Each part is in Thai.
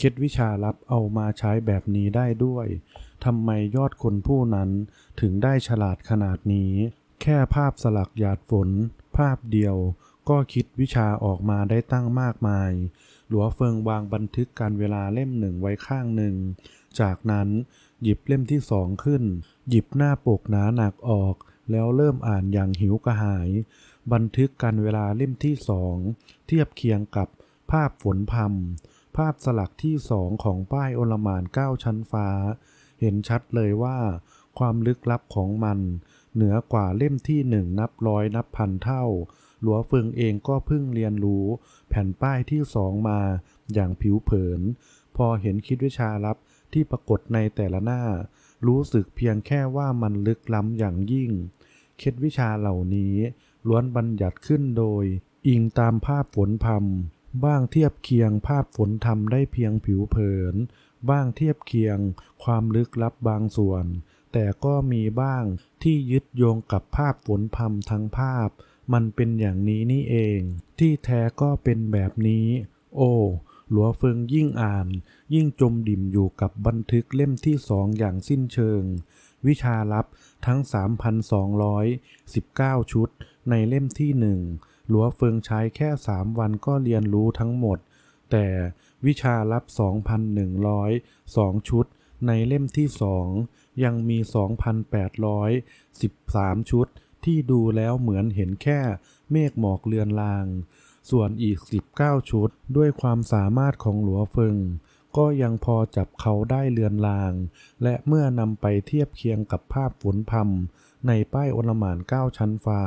คล็ดวิชาลับเอามาใช้แบบนี้ได้ด้วยทำไมยอดคนผู้นั้นถึงได้ฉลาดขนาดนี้ แค่ภาพสลักหยาดฝน ภาพเดียวก็คิดวิชาออกมาได้ตั้งมากมาย หลัวเฟิงวางบันทึกการเวลาเล่มหนึ่งไว้ข้างหนึ่ง จากนั้นหยิบเล่มที่สองขึ้น หยิบหน้าปกหนาหนักออก แล้วเริ่มอ่านอย่างหิวกระหาย บันทึกการเวลาเล่มที่สองเทียบเคียงกับภาพฝนพรำ ภาพสลักที่สองของป้ายโอลมานเก้าชั้นฟ้า เห็นชัดเลยว่าความลึกลับของมัน เหนือกว่าเล่มที่หนึ่งนับร้อยนับพันเท่า หลัวเฟิงเองก็เพิ่งเรียนรู้ แผ่นป้ายที่สองมาอย่างผิวเผิน พอเห็นคิดวิชาลับที่ปรากฏในแต่ละหน้า รู้สึกเพียงแค่ว่ามันลึกล้ำอย่างยิ่ง เคล็ดวิชาเหล่านี้ล้วนบัญญัติขึ้นโดย อิงตามภาพฝนพรำ บ้างเทียบเคียงภาพฝนทำได้เพียงผิวเผิน บ้างเทียบเคียงความลึกลับบางส่วน แต่ก็มีบ้างที่ยึดโยงกับภาพฝนพรำทั้งภาพ มันเป็นอย่างนี้นี่เอง ที่แท้ก็เป็นแบบนี้ โอ้หลัวเฟิงยิ่งอ่าน ยิ่งจมดิ่มอยู่กับบันทึกเล่มที่สองอย่างสิ้นเชิง วิชาลับทั้ง 3,219 ชุดในเล่มที่หนึ่ง หลัวเฟิงใช้แค่ 3 วันก็เรียนรู้ทั้งหมด แต่วิชาลับ 2,102 ชุด ในเล่มที่สองยังมี 2,813 ชุด ที่ดูแล้วเหมือนเห็นแค่เมฆหมอกเลือนลาง ส่วนอีก 19 ชุด ด้วยความสามารถของหลัวเฟิงก็ยังพอจับเขาได้เลือนลาง และเมื่อนำไปเทียบเคียงกับภาพฝนพรำ ในป้ายโอลหมานเก้าชั้นฟ้า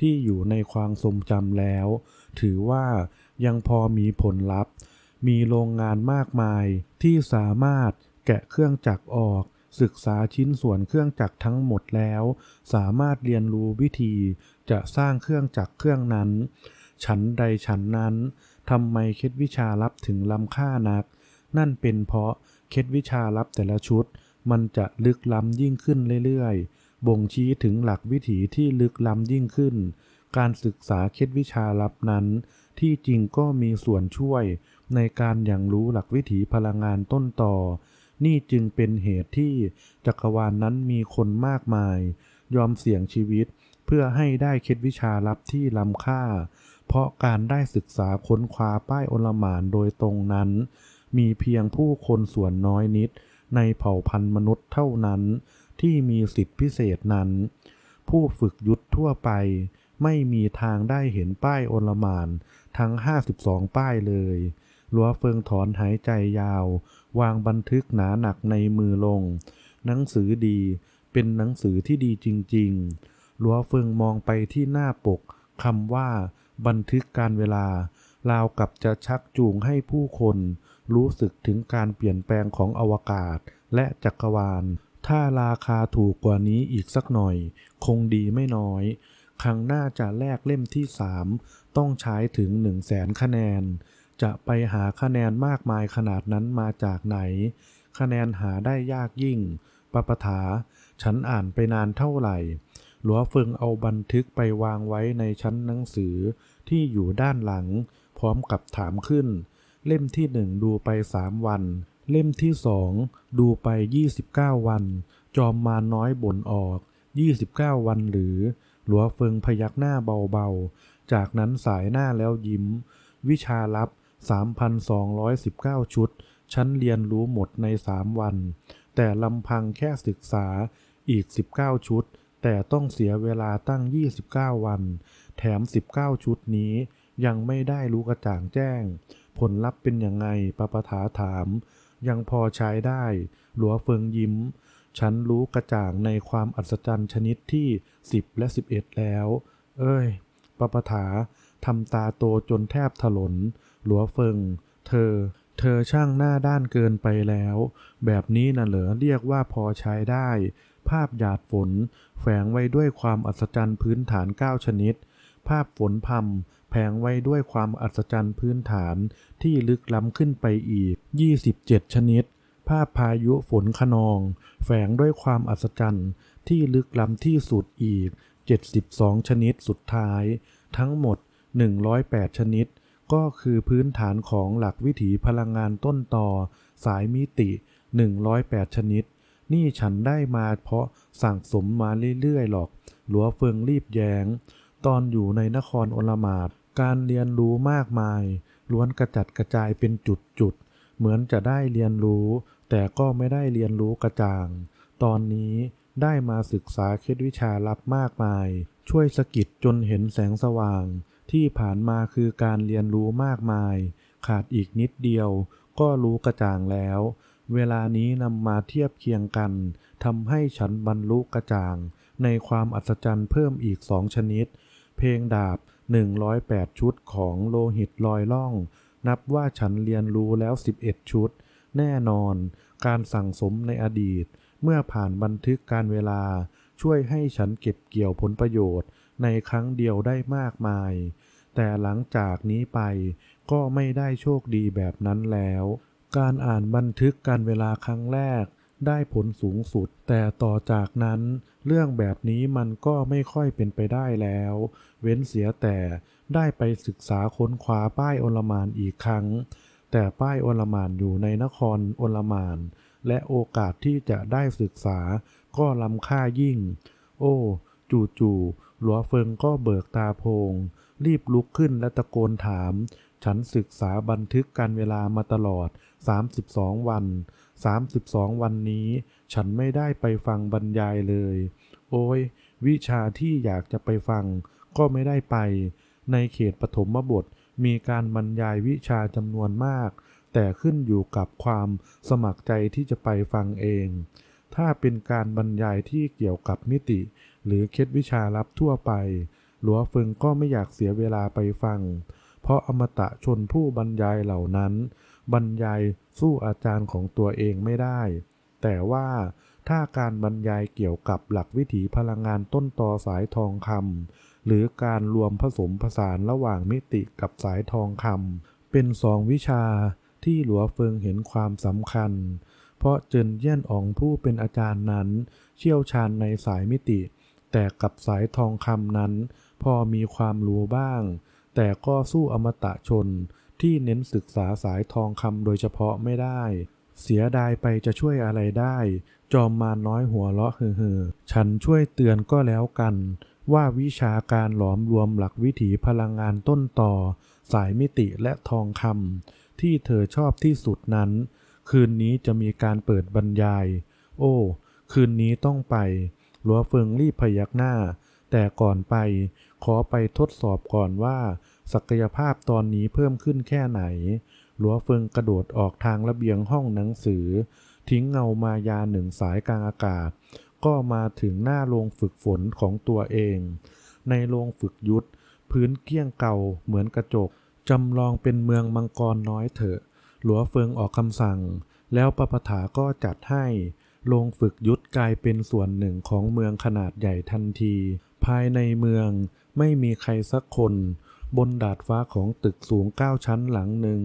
ที่อยู่ในความทรงจำแล้ว ถือว่ายังพอมีผลลัพธ์ มีโรงงานมากมายที่สามารถแกะเครื่องจักรออกศึกษาชิ้นส่วนเครื่องจักรทั้งหมดแล้ว สามารถเรียนรู้วิธีจะสร้างเครื่องจักรเครื่องนั้น ฉันใดฉันนั้นทำไมเคล็ดวิชาลับถึงล้ำค่านัก นั่นเป็นเพราะเคล็ดวิชาลับแต่ละชุด มันจะลึกล้ำยิ่งขึ้นเรื่อยๆ บ่งชี้ถึงหลักวิถีที่ลึกล้ำยิ่งขึ้น การศึกษาเคล็ดวิชาลับนั้น ที่จริงก็มีส่วนช่วย ในการอย่างรู้หลักวิถีพลังงานต้นต่อ นี่จึงเป็นเหตุที่จักรวาลนนั้นมีคนมากมาย ยอมเสี่ยงชีวิตเพื่อให้ได้เคล็ดวิชาลับที่ล้ำค่า เพราะการได้ศึกษาค้นคว้าป้ายอลหมานโดยตรงนั้น มีเพียงผู้คนส่วนน้อยนิด ในเผ่าพันธุ์มนุษย์เท่านั้น ที่มีสิทธิพิเศษนั้น ผู้ฝึกยุทธทั่วไป ไม่มีทางได้เห็นป้ายโอลมานทั้ง 52 ป้ายเลยลัวเฟิงถอนหายใจยาว วางบันทึกหนาหนักในมือลง หนังสือดีเป็นหนังสือที่ดีจริงๆลัวเฟิงมองไปที่หน้าปกคำว่า บันทึกการเวลาราวกับจะชักจูงให้ผู้คน รู้สึกถึงการเปลี่ยนแปลงของอวกาศและจักรวาล ถ้าราคาถูกกว่านี้อีกสักหน่อย คงดีไม่น้อย ครั้งหน้าจะแลกเล่มที่สามต้องใช้ถึงหนึ่งแสนคะแนน จะไปหาคะแนนมากมายขนาดนั้นมาจากไหน คะแนนหาได้ยากยิ่งปปถา ฉันอ่านไปนานเท่าไหร่ หลัวเฟิงเอาบันทึกไปวางไว้ในชั้นหนังสือที่อยู่ด้านหลัง พร้อมกับถามขึ้น เล่มที่หนึ่งดูไปสามวัน เล่มที่สองดูไป 29 วัน จอมมาน้อยบ่นออก 29 วันหรือ หลัวเฟิงพยักหน้าเบาๆ จากนั้นสายหน้าแล้วยิ้ม วิชาลับ 3,219 ชุด ฉันเรียนรู้หมดใน 3 วัน แต่ลำพังแค่ศึกษาอีก 19 ชุด แต่ต้องเสียเวลาตั้ง 29 วัน แถม 19 ชุดนี้ยังไม่ได้รู้กระจ่างแจ้ง ผลลัพธ์เป็นยังไงปปถาถาม ยังพอใช้ได้ หลัวเฟิงยิ้ม ฉันรู้กระจ่างในความอัศจรรย์ชนิดที่ 10 และ 11 แล้ว เอ้ยปปถาทำตาโตจนแทบถลน หลัวเฟิง เธอ เธอช่างหน้าด้านเกินไปแล้ว แบบนี้น่ะเหรอเรียกว่าพอใช้ได้ ภาพหยาดฝน แฝงไว้ด้วยความอัศจรรย์พื้นฐาน 9 ชนิด ภาพฝนพรม แผงไว้ด้วยความอัศจรรย์พื้นฐานที่ลึกล้ำขึ้นไปอีก 27 ชนิด ภาพพายุฝนขนอง แฝงด้วยความอัศจรรย์ที่ลึกล้ำที่สุดอีก 72 ชนิดสุดท้าย ทั้งหมด 108 ชนิด ก็คือพื้นฐานของหลักวิถีพลังงานต้นต่อ สายมิติ 108 ชนิด นี่ฉันได้มาเพราะสั่งสมมาเรื่อยๆหรอก หลัวเฟิงรีบแยง้ง ตอนอยู่ในนครอลมาดการเรียนรู้มากมาย ล้วนกระจัดกระจายเป็นจุดๆ เหมือนจะได้เรียนรู้ แต่ก็ไม่ได้เรียนรู้กระจ่าง ตอนนี้ได้มาศึกษาเคล็ดวิชาลับมากมาย ช่วยสกิดจนเห็นแสงสว่าง ที่ผ่านมาคือการเรียนรู้มากมาย ขาดอีกนิดเดียว ก็รู้กระจ่างแล้ว เวลานี้นำมาเทียบเคียงกันทำให้ฉันบรรลุกระจ่าง ในความอัศจรรย์เพิ่มอีกสองชนิด เพลงดาบ 108 ชุดของโลหิตลอยล่อง นับว่าฉันเรียนรู้แล้ว 11 ชุด แน่นอน การสั่งสมในอดีต เมื่อผ่านบันทึกการเวลา ช่วยให้ฉันเก็บเกี่ยวผลประโยชน์ ในครั้งเดียวได้มากมาย แต่หลังจากนี้ไปก็ไม่ได้โชคดีแบบนั้นแล้ว การอ่านบันทึกการเวลาครั้งแรก ได้ผลสูงสุด แต่ต่อจากนั้น เรื่องแบบนี้มันก็ไม่ค่อยเป็นไปได้แล้ว เว้นเสียแต่ได้ไปศึกษาค้นคว้าป้ายอลมานอีกครั้ง แต่ป้ายอลมานอยู่ในนครอลมานและโอกาสที่จะได้ศึกษาก็ล้ำค่ายิ่ง โอ้จู่ๆหลัวเฟิงก็เบิกตาโพลงรีบลุกขึ้นและตะโกนถาม ฉันศึกษาบันทึกการเวลามาตลอด 32 วัน 32 วันนี้ ฉันไม่ได้ไปฟังบรรยายเลย โอ้ย วิชาที่อยากจะไปฟัง ก็ไม่ได้ไป ในเขตปฐมบทมีการบรรยายวิชาจำนวนมาก แต่ขึ้นอยู่กับความสมัครใจที่จะไปฟังเอง ถ้าเป็นการบรรยายที่เกี่ยวกับมิติ หรือเคล็ดวิชาลับทั่วไป หลัวเฟิงก็ไม่อยากเสียเวลาไปฟัง เพราะอมตะชนผู้บรรยายเหล่านั้น บรรยายสู้อาจารย์ของตัวเองไม่ได้ แต่ว่าถ้าการบรรยายเกี่ยวกับหลักวิถีพลังงานต้นตอสายทองคำหรือการรวมผสมผสานระหว่างมิติกับสายทองคำเป็นสองวิชาที่หลัวเฟิงเห็นความสำคัญ เพราะเจินเยี่ยนอองผู้เป็นอาจารย์นั้น เชี่ยวชาญในสายมิติ แต่กับสายทองคำนั้น พอมีความรู้บ้าง แต่ก็สู้อมตะชน ที่เน้นศึกษาสายทองคำโดยเฉพาะไม่ได้ เสียดายไปจะช่วยอะไรได้ จอมมาน้อยหัวเราะเฮ่อๆฉันช่วยเตือนก็แล้วกัน ว่าวิชาการหลอมรวมหลักวิถีพลังงานต้นต่อ สายมิติและทองคำที่เธอชอบที่สุดนั้น คืนนี้จะมีการเปิดบรรยาย โอ้ คืนนี้ต้องไปหลัวเฟิงรีบพยักหน้า แต่ก่อนไปขอไปทดสอบก่อนว่า ศักยภาพตอนนี้เพิ่มขึ้นแค่ไหน หลัวเฟิงกระโดดออกทางระเบียงห้องหนังสือ ทิ้งเงามายาหนึ่งสายกลางอากาศ ก็มาถึงหน้าโรงฝึกฝนของตัวเอง ในโรงฝึกยุทธพื้นเกี้ยงเก่าเหมือนกระจก จำลองเป็นเมืองมังกรน้อยเถอะ หลัวเฟิงออกคำสั่ง แล้วปปถาก็จัดให้โรงฝึกยุทธกลายเป็นส่วนหนึ่งของเมืองขนาดใหญ่ทันที ภายในเมืองไม่มีใครสักคน บนดาดฟ้าของตึกสูงเก้าชั้นหลังหนึ่ง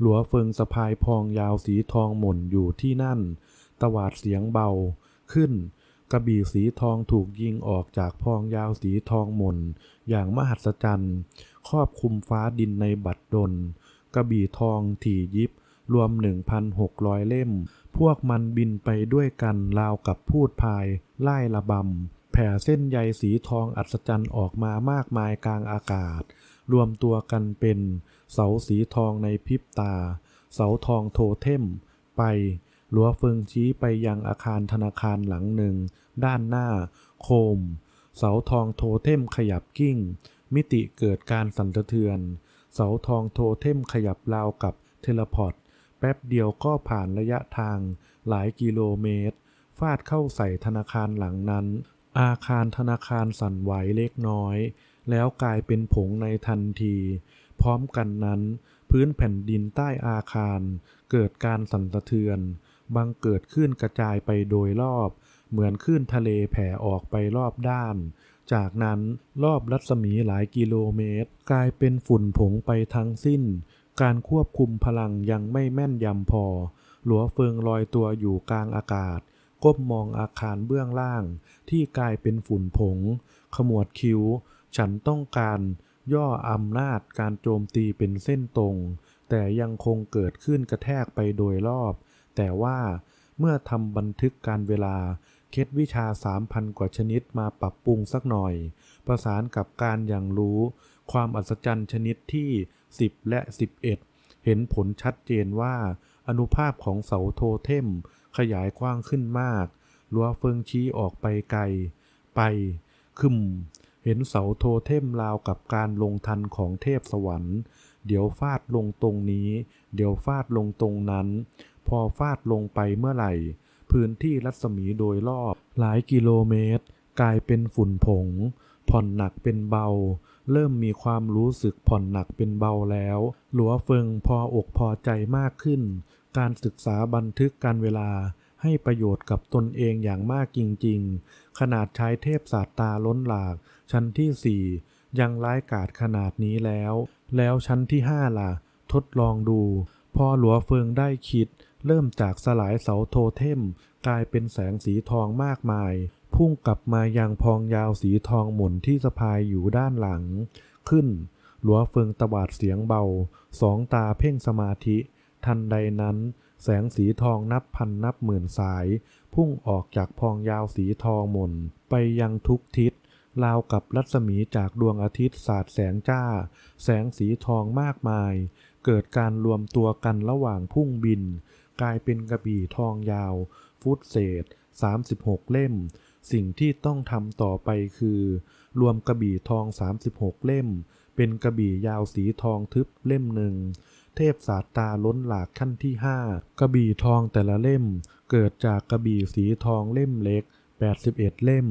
หลัวเฟิงสะพายพองยาวสีทองหม่นอยู่ที่นั่น ตวาดเสียงเบา ขึ้น กระบี่สีทองถูกยิงออกจากพองยาวสีทองหม่น อย่างมหัศจรรย์ ครอบคลุมฟ้าดินในบัดดล กระบี่ทองถี่ยิบ รวม 1,600 เล่ม พวกมันบินไปด้วยกันราวกับพูดพายไล่ระบำแผ่เส้นใยสีทองอัศจรรย์ออกมามากมายกลางอากาศ รวมตัวกันเป็นเสาสีทองในพริบตา เสาทองโทเทมไปหลัวเฟิงชี้ไปยังอาคารธนาคารหลังหนึ่ง ด้านหน้า โคม เสาทองโทเทมขยับกิ้ง มิติเกิดการสั่นสะเทือน เสาทองโทเทมขยับราวกับเทเลพอร์ตแป๊บเดียวก็ผ่านระยะทางหลายกิโลเมตร ฟาดเข้าใส่ธนาคารหลังนั้น อาคารธนาคารสั่นไหวเล็กน้อย แล้วกลายเป็นผงในทันที พร้อมกันนั้น พื้นแผ่นดินใต้อาคาร เกิดการสั่นสะเทือน บังเกิดขึ้นกระจายไปโดยรอบ เหมือนคลื่นทะเลแผ่ออกไปรอบด้าน จากนั้นรอบรัศมีหลายกิโลเมตร กลายเป็นฝุ่นผงไปทั้งสิ้น การควบคุมพลังยังไม่แม่นยำพอ หลัวเฟิงลอยตัวอยู่กลางอากาศก้มมองอาคารเบื้องล่างที่กลายเป็นฝุ่นผง ขมวดคิ้ว ฉันต้องการย่ออำนาจการโจมตีเป็นเส้นตรง แต่ยังคงเกิดขึ้นกระแทกไปโดยรอบ แต่ว่าเมื่อทำบันทึกการเวลา เคล็ดวิชา 3,000 กว่าชนิดมาปรับปรุงสักหน่อย ประสานกับการอย่างรู้ ความอัศจรรย์ชนิดที่ 10 และ 11 เห็นผลชัดเจนว่า อนุภาพของเสาโทเทม ขยายกว้างขึ้นมากลัวเฟิงชี้ออกไปไกล ไปคึม เห็นเสาโทเทมราวกับการลงทันของเทพสวรรค์ เดี๋ยวฟาดลงตรงนี้ เดี๋ยวฟาดลงตรงนั้น พอฟาดลงไปเมื่อไหร่ พื้นที่รัศมีโดยรอบ หลายกิโลเมตร กลายเป็นฝุ่นผง ผ่อนหนักเป็นเบา เริ่มมีความรู้สึกผ่อนหนักเป็นเบาแล้ว หลัวเฟิงพออกพอใจมากขึ้น การศึกษาบันทึกการเวลา ให้ประโยชน์กับตนเองอย่างมากจริงๆ ขนาดใช้เทพศาสตาล้นหลาก ชั้นที่สี่ยังร้ายกาจขนาดนี้แล้ว แล้วชั้นที่ห้าล่ะ ทดลองดู พอหลัวเฟิงได้คิด เริ่มจากสลายเสาโทเทม กลายเป็นแสงสีทองมากมาย พุ่งกลับมายังพองยาวสีทองหมุนที่สะพายอยู่ด้านหลัง ขึ้น หลัวเฟิงตวาดเสียงเบา สองตาเพ่งสมาธิ ทันใดนั้น แสงสีทองนับพันนับหมื่นสาย พุ่งออกจากพองยาวสีทองมน ไปยังทุกทิศราวกับรัศมีจากดวงอาทิตย์สาดแสงจ้า แสงสีทองมากมาย เกิดการรวมตัวกันระหว่างพุ่งบิน กลายเป็นกระบี่ทองยาว ฟุตเศษ 36 เล่ม สิ่งที่ต้องทำต่อไปคือ รวมกระบี่ทอง 36 เล่ม เป็นกระบี่ยาวสีทองทึบเล่มหนึ่ง เทพศาตาล้นหลากขั้นที่5กระบี่ทองแต่ละเล่ม เกิดจากกระบี่สีทองเล่มเล็ก 81 เล่ม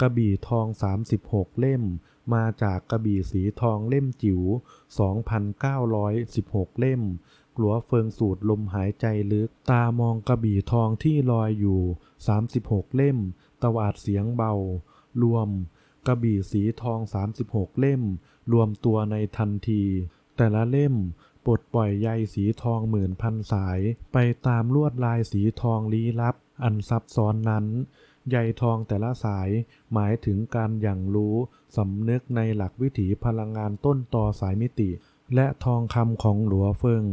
กระบี่ทอง 36 เล่ม มาจากกระบี่สีทองเล่มจิ๋ว 2,916 เล่มหลัวเฟิงสูดลมหายใจลึก ตามองกระบี่ทองที่ลอยอยู่ 36 เล่ม ตวาดเสียงเบา รวม กระบี่สีทอง 36 เล่ม รวมตัวในทันที แต่ละเล่ม ปลดปล่อยใยสีทองหมื่นพันสาย ไปตามลวดลายสีทองลี้ลับ อันซับซ้อนนั้น ใยทองแต่ละสายหมายถึงการอย่างรู้สำนึกในหลักวิถีพลังงานต้นต่อสายมิติ และทองคำของหลัวเฟิง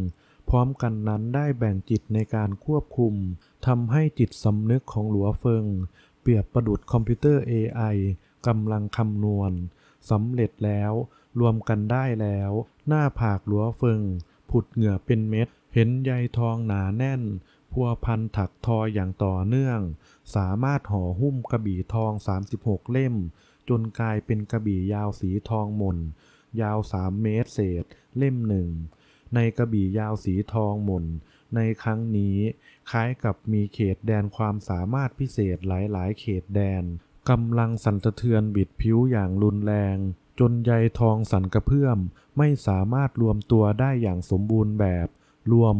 พร้อมกันนั้นได้แบ่งจิตในการควบคุมทำให้จิตสำนึกของหลัวเฟิง เปรียบประดุดคอมพิวเตอร์ AI กำลังคำนวณสำเร็จแล้ว รวมกันได้แล้ว หน้าผากหลัวเฟิง ผุดเหงื่อเป็นเม็ด เห็นใยทองหนาแน่น พัวพันถักทออย่างต่อเนื่อง สามารถห่อหุ้มกระบี่ทอง 36 เล่ม จนกลายเป็นกระบี่ยาวสีทองหม่น ยาว3เมตรเศษ เล่มหนึ่ง ในกระบี่ยาวสีทองหม่น ในครั้งนี้คล้ายกับมีเขตแดนความสามารถพิเศษหลายๆ เขตแดนกำลังสั่นสะเทือนบิดผิวอย่างรุนแรง จนใยทองสันกระเพื่อมไม่สามารถรวมตัวได้อย่างสมบูรณ์แบบ รวม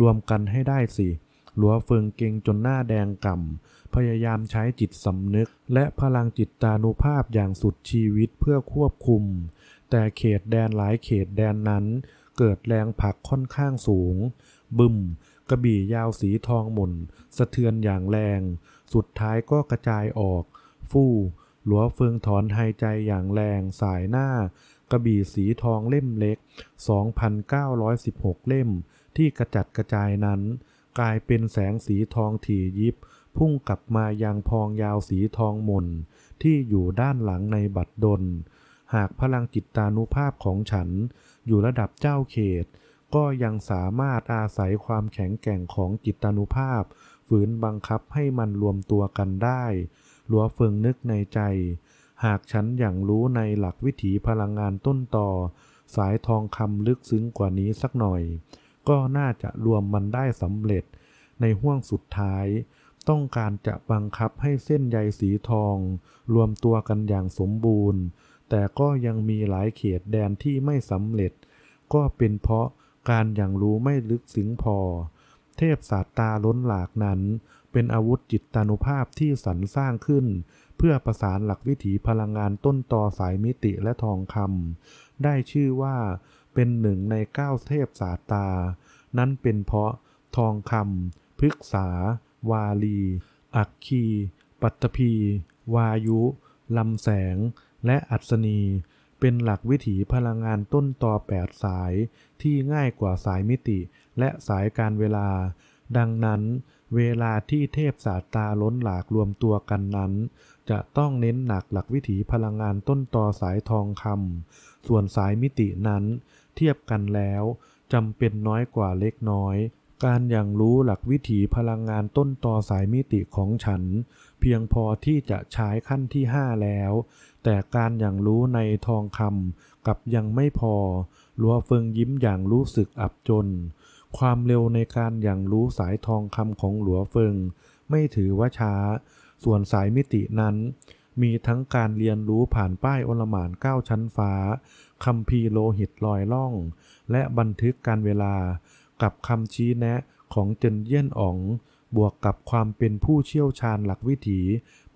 รวมกันให้ได้สิหลัวเฟิงเก่งจนหน้าแดงก่ำพยายามใช้จิตสำนึก และพลังจิตตานุภาพอย่างสุดชีวิตเพื่อควบคุม แต่เขตแดนหลายเขตแดนนั้น เกิดแรงผลักค่อนข้างสูง บึมกระบี่ยาวสีทองหม่น สะเทือนอย่างแรง สุดท้ายก็กระจายออก ฟู่ หลัวเฟิงถอนหายใจอย่างแรงสายหน้า กระบี่สีทองเล่มเล็ก 2,916 เล่ม ที่กระจัดกระจายนั้น กลายเป็นแสงสีทองถี่ยิบ พุ่งกลับมายังพองยาวสีทองมนที่อยู่ด้านหลังในบัดดล หากพลังจิตตานุภาพของฉันอยู่ระดับเจ้าเขต ก็ยังสามารถอาศัยความแข็งแกร่งของจิตตานุภาพ ฝืนบังคับให้มันรวมตัวกันได้ หลัวเฟิงนึกในใจ หากฉันอย่างรู้ในหลักวิถีพลังงานต้นต่อ สายทองคำลึกซึ้งกว่านี้สักหน่อย ก็น่าจะรวมมันได้สำเร็จ ในห้วงสุดท้าย ต้องการจะบังคับให้เส้นใยสีทอง รวมตัวกันอย่างสมบูรณ์ แต่ก็ยังมีหลายเขตแดนที่ไม่สำเร็จ ก็เป็นเพราะการอย่างรู้ไม่ลึกซึ้งพอ เทพศาสตาล้นหลากนั้น เป็นอาวุธจิตตานุภาพที่สรรสร้างขึ้น เพื่อประสานหลักวิถีพลังงานต้นตอสายมิติและทองคำได้ชื่อว่าเป็นหนึ่งในเก้าเทพศาตา นั้นเป็นเพราะทองคำพฤกษา วาลี อัคคี ปัตตภีวายุ ลำแสง และอัศนี เป็นหลักวิถีพลังงานต้นตอแปดสายที่ง่ายกว่าสายมิติและสายการเวลา ดังนั้น เวลาที่เทพศาสตราล้นหลากรวมตัวกันนั้น จะต้องเน้นหนักหลักวิถีพลังงานต้นตอสายทองคำส่วนสายมิตินั้น เทียบกันแล้วจำเป็นน้อยกว่าเล็กน้อย การอย่างรู้หลักวิถีพลังงานต้นตอสายมิติของฉัน เพียงพอที่จะใช้ขั้นที่ห้าแล้ว แต่การอย่างรู้ในทองคำกับยังไม่พอลัวเฟิงยิ้มอย่างรู้สึกอับจน ความเร็วในการอย่างรู้สายทองคำของหลัวเฟิง ไม่ถือว่าช้า ส่วนสายมิตินั้น มีทั้งการเรียนรู้ผ่านป้ายอลหมานเก้าชั้นฟ้าคัมภีโลหิตลอยล่อง และบันทึกการเวลา กับคำชี้แนะของเจนเยี่ยนอ๋อง บวกกับความเป็นผู้เชี่ยวชาญหลักวิถี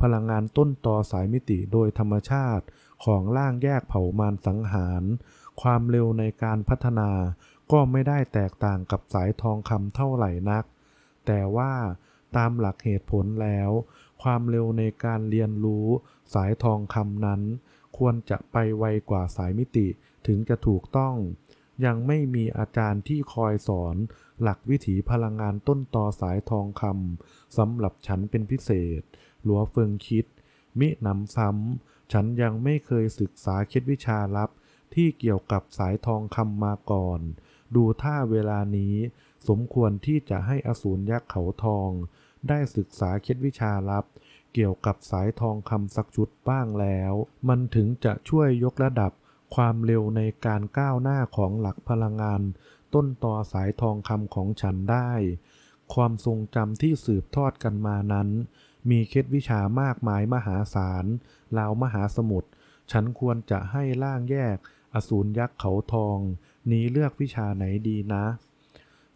พลังงานต้นตอสายมิติโดยธรรมชาติ ของร่างแยกเผ่ามารสังหาร ความเร็วในการพัฒนา ก็ไม่ได้แตกต่างกับสายทองคำเท่าไหร่นัก แต่ว่าตามหลักเหตุผลแล้ว ความเร็วในการเรียนรู้สายทองคำนั้น ควรจะไปไวกว่าสายมิติถึงจะถูกต้อง ยังไม่มีอาจารย์ที่คอยสอน หลักวิถีพลังงานต้นตอสายทองคำสำหรับฉันเป็นพิเศษ หลัวเฟิงคิด มิหนำซ้ำฉันยังไม่เคยศึกษาคล็ดวิชาลับที่เกี่ยวกับสายทองคำมาก่อน ดูท่าเวลานี้ สมควรที่จะให้อสูรยักษ์เขาทอง ได้ศึกษาเคล็ดวิชาลับ เกี่ยวกับสายทองคำสักชุดบ้างแล้ว มันถึงจะช่วยยกระดับความเร็วในการก้าวหน้าของหลักพลังงาน ต้นต่อสายทองคำของฉันได้ ความทรงจำที่สืบทอดกันมานั้น มีเคล็ดวิชามากมายมหาศาลลาวมหาสมุทรฉันควรจะให้ล่างแยก อสูรยักษ์เขาทอง นี้เลือกวิชาไหนดีนะ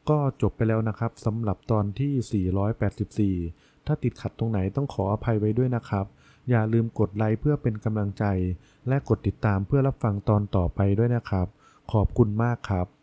ก็จบไปแล้วนะครับสำหรับตอนที่ 484 ถ้าติดขัดตรงไหนต้องขออภัยไว้ด้วยนะครับ อย่าลืมกดไลค์เพื่อเป็นกำลังใจ และกดติดตามเพื่อรับฟังตอนต่อไปด้วยนะครับ ขอบคุณมากครับ